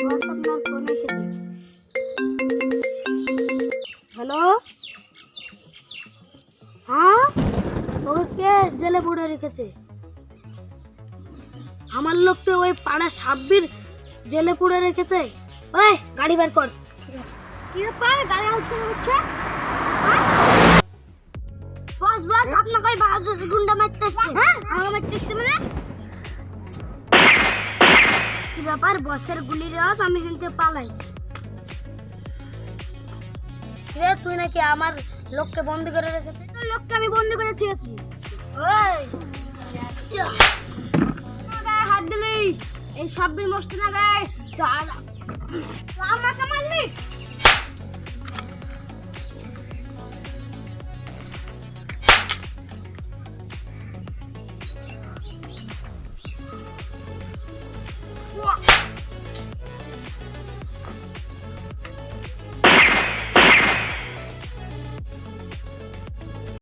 Boss phone এসেছে hello? হ্যাঁ? ওকে জেলে পুড়ে রেখেছে। আমার লোককে ওই পাড়া সাব্বির জেলে পুড়ে রেখেছে। ওই গাড়ি বের কর। কি ব্যাপার? গাড়ি আউট করে উঠছে বস বস আপনাকে গুন্ডা মারতেছে হ্যাঁ। আমাকে মারতে আসছে মানে? কি ব্যাপার? বসের গুলি আওয়াজ আমি কিন্তু পালাই। রে, তুই নাকি আমার লোককে বন্দি করে রেখেছি লোককে আমি বন্দি করে থিয়েছি ওই! হাত দিলি। এই সব মস্ত না গায়ে। আমাকে মারলি? 哇